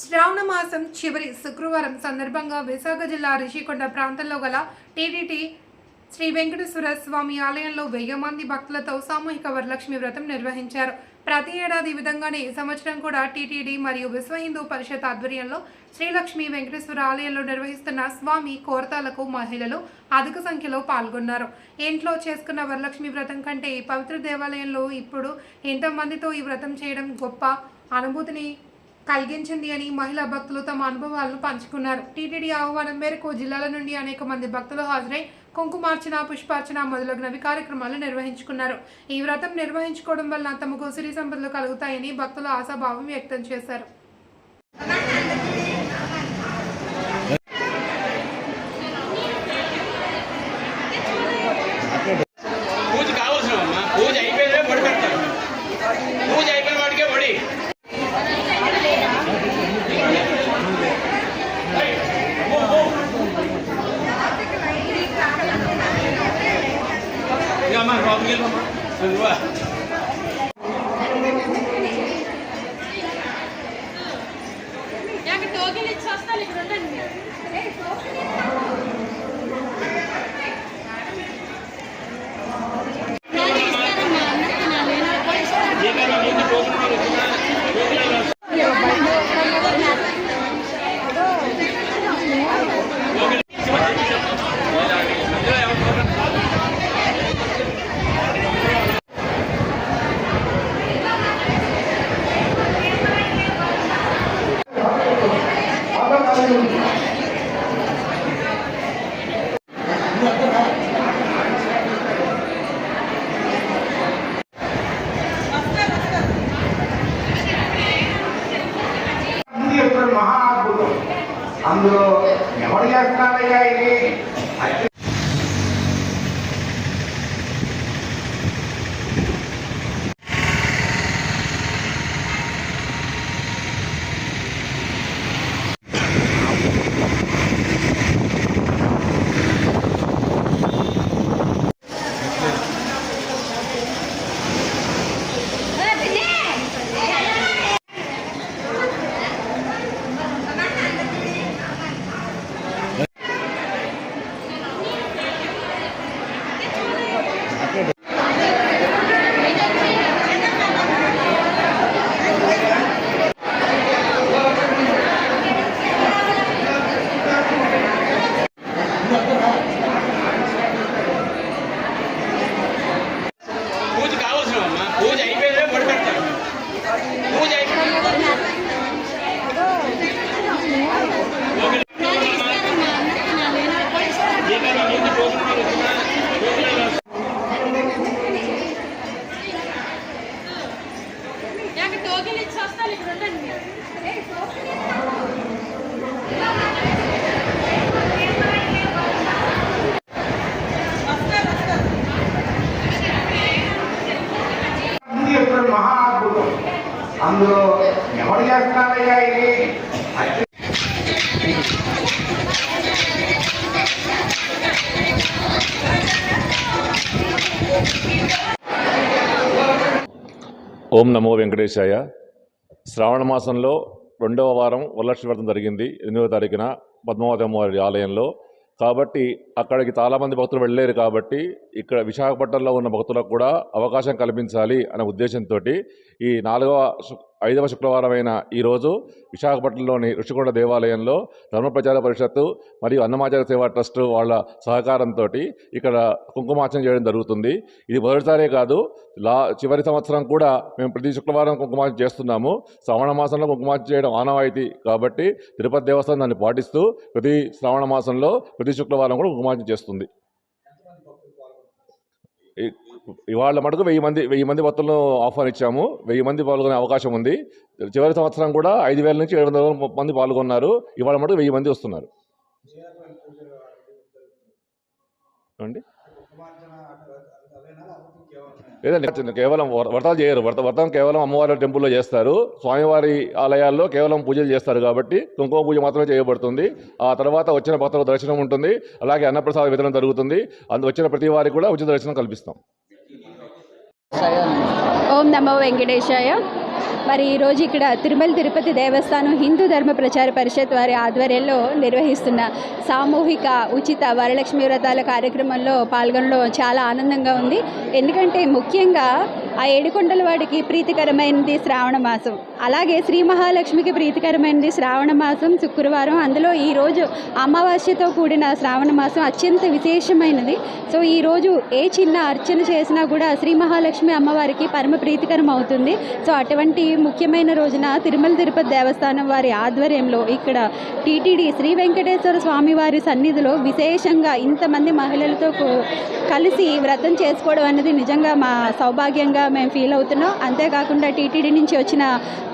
శ్రావణ మాసం చివరి శుక్రవారం సందర్భంగా విశాఖ జిల్లా రిషికొండ ప్రాంతంలో గల టీటీటీ శ్రీ వెంకటేశ్వర స్వామి ఆలయంలో వెయ్యి మంది భక్తులతో సామూహిక వరలక్ష్మి వ్రతం నిర్వహించారు. ప్రతి ఏడాది విధంగానే ఈ సంవత్సరం కూడా టీటీడీ మరియు విశ్వ హిందూ పరిషత్ ఆధ్వర్యంలో శ్రీలక్ష్మి వెంకటేశ్వర ఆలయంలో నిర్వహిస్తున్న స్వామి కోరతాలకు మహిళలు అధిక సంఖ్యలో పాల్గొన్నారు. ఇంట్లో చేసుకున్న వరలక్ష్మి వ్రతం కంటే ఈ పవిత్ర దేవాలయంలో ఇప్పుడు ఎంతమందితో ఈ వ్రతం చేయడం గొప్ప అనుభూతిని కలిగించింది అని మహిళా భక్తులు తమ అనుభవాలను పంచుకున్నారు. టీటీడీ ఆహ్వానం మేరకు జిల్లాల నుండి అనేక మంది భక్తులు హాజరై కుంకుమార్చన పుష్పార్చన మొదలగునవి కార్యక్రమాలు నిర్వహించుకున్నారు. ఈ వ్రతం నిర్వహించుకోవడం వల్ల తమకు సిరి సంపదలు కలుగుతాయని భక్తులు ఆశాభావం వ్యక్తం చేశారు. 慢说，你跟他们，对不对？అందులో ఎవరు చేస్తున్నారయ్యా ఇది? ఎవరు చేస్తున్నారయ్యా ఇది? ఓం నమో వెంకటేశాయ. శ్రావణ మాసంలో రెండవ వారం వరలక్ష్మి వ్రతం జరిగింది. ఎనిమిదవ తారీఖున పద్మావతి అమ్మవారి ఆలయంలో. కాబట్టి అక్కడికి చాలామంది భక్తులు వెళ్ళలేరు కాబట్టి ఇక్కడ విశాఖపట్నంలో ఉన్న భక్తులకు కూడా అవకాశం కల్పించాలి అనే ఉద్దేశంతో ఈ నాలుగవ ఐదవ శుక్రవారమైన ఈరోజు విశాఖపట్నంలోని ఋషికొండ దేవాలయంలో ధర్మ ప్రచార పరిషత్తు మరియు అన్నమాచార సేవా ట్రస్ట్ వాళ్ళ సహకారంతో ఇక్కడ కుంకుమార్చన చేయడం జరుగుతుంది. ఇది మొదటిసారే కాదు లా చివరి సంవత్సరం కూడా మేము ప్రతి శుక్రవారం కుంకుమార్చన చేస్తున్నాము. శ్రావణ మాసంలో కుంకుమార్చన చేయడం ఆనవాయితీ కాబట్టి తిరుపతి దేవస్థానం దాన్ని పాటిస్తూ ప్రతి శ్రావణ మాసంలో ప్రతి శుక్రవారం కూడా కుంకుమార్చన చేస్తుంది. ఇవాళ మటుకు వెయ్యి మంది వెయ్యి మంది భక్తులను ఆహ్వానించాము వెయ్యి మంది పాల్గొనే అవకాశం ఉంది. చివరి సంవత్సరం కూడా ఐదు వేల నుంచి ఏడు వందల మంది పాల్గొన్నారు. ఇవాళ మటుకు వెయ్యి మంది వస్తున్నారు. ఏమండి? లేదండి కేవలం వ్రతాలు చేయరు. వ్రత వ్రతం కేవలం అమ్మవారి టెంపుల్లో చేస్తారు. స్వామివారి ఆలయాల్లో కేవలం పూజలు చేస్తారు కాబట్టి కుంకుమ పూజ మాత్రమే చేయబడుతుంది. ఆ తర్వాత వచ్చిన భక్తులకు దర్శనం ఉంటుంది. అలాగే అన్నప్రసాద వితరణ జరుగుతుంది. అందు వచ్చిన ప్రతి వారికి కూడా ఉచిత దర్శనం కల్పిస్తాం. ఓం నమో వెంకటేశాయ. మరి ఈరోజు ఇక్కడ తిరుమల తిరుపతి దేవస్థానం హిందూ ధర్మ ప్రచార పరిషత్ వారి ఆధ్వర్యంలో నిర్వహిస్తున్న సామూహిక ఉచిత వరలక్ష్మి వ్రతాల కార్యక్రమంలో పాల్గొనడం చాలా ఆనందంగా ఉంది. ఎందుకంటే ముఖ్యంగా ఆ ఏడుకొండల వాడికి ప్రీతికరమైనది శ్రావణ మాసం. అలాగే శ్రీ మహాలక్ష్మికి ప్రీతికరమైనది శ్రావణ మాసం శుక్రవారం. అందులో ఈరోజు అమావాస్యతో కూడిన శ్రావణ మాసం అత్యంత విశేషమైనది. సో ఈరోజు ఏ చిన్న అర్చన చేసినా కూడా శ్రీ మహాలక్ష్మి అమ్మవారికి పరమ ప్రీతికరం అవుతుంది. సో అటువంటి ముఖ్యమైన రోజున తిరుమల తిరుపతి దేవస్థానం వారి ఆధ్వర్యంలో ఇక్కడ టీటీడీ శ్రీ వెంకటేశ్వర స్వామి వారి సన్నిధిలో విశేషంగా ఇంతమంది మహిళలతో కలిసి వ్రతం చేసుకోవడం అనేది నిజంగా మా సౌభాగ్యంగా మేము ఫీల్ అవుతున్నాం. అంతేకాకుండా టీటీడీ నుంచి వచ్చిన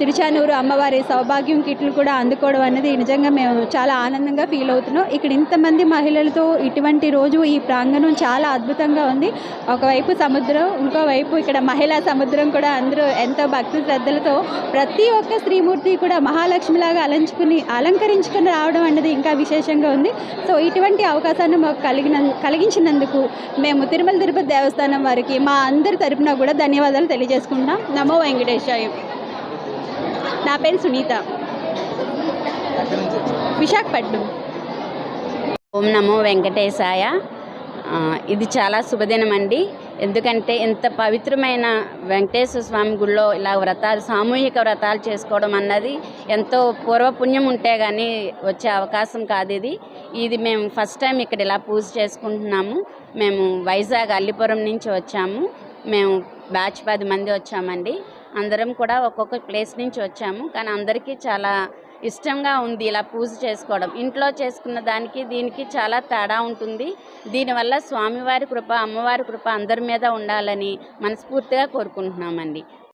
తిరుచానూరు అమ్మవారి సౌభాగ్యం కిట్లు కూడా అందుకోవడం అనేది నిజంగా మేము చాలా ఆనందంగా ఫీల్ అవుతున్నాం. ఇక్కడ ఇంతమంది మహిళలతో ఇటువంటి రోజు ఈ ప్రాంగణం చాలా అద్భుతంగా ఉంది. ఒకవైపు సముద్రం ఇంకోవైపు ఇక్కడ మహిళా సముద్రం కూడా. అందరూ ఎంతో భక్తి శ్రద్ధలతో ప్రతి ఒక్క శ్రీమూర్తి కూడా మహాలక్ష్మిలాగా అలంచుకుని అలంకరించుకుని రావడం అనేది ఇంకా విశేషంగా ఉంది. సో ఇటువంటి అవకాశాన్ని మాకు కలిగిన కలిగించినందుకు మేము తిరుమల తిరుపతి దేవస్థానం వారికి మా అందరి తరపున కూడా ధన్యవాదాలు తెలియజేసుకుంటాం నమో వెంకటేశాయ. నా పేరు సునీత. విశాఖపట్నం. ఓం నమో వెంకటేశాయ. ఇది చాలా శుభదినం అండి ఎందుకంటే ఇంత పవిత్రమైన వెంకటేశ్వర స్వామి గుళ్ళో ఇలా వ్రతాలు సామూహిక వ్రతాలు చేసుకోవడం అన్నది ఎంతో పూర్వపుణ్యం ఉంటే కానీ వచ్చే అవకాశం కాదు ఇది. ఇది మేము ఫస్ట్ టైం ఇక్కడ ఇలా పూజ చేసుకుంటున్నాము. మేము వైజాగ్ అల్లిపురం నుంచి వచ్చాము. మేము బ్యాచ్ పది మంది వచ్చామండి. అందరం కూడా ఒక్కొక్క ప్లేస్ నుంచి వచ్చాము. కానీ అందరికీ చాలా ఇష్టంగా ఉంది ఇలా పూజ చేసుకోవడం. ఇంట్లో చేసుకున్న దానికి దీనికి చాలా తేడా ఉంటుంది. దీనివల్ల స్వామివారి కృప అమ్మవారి కృప అందరి మీద ఉండాలని మనస్ఫూర్తిగా కోరుకుంటున్నామండి.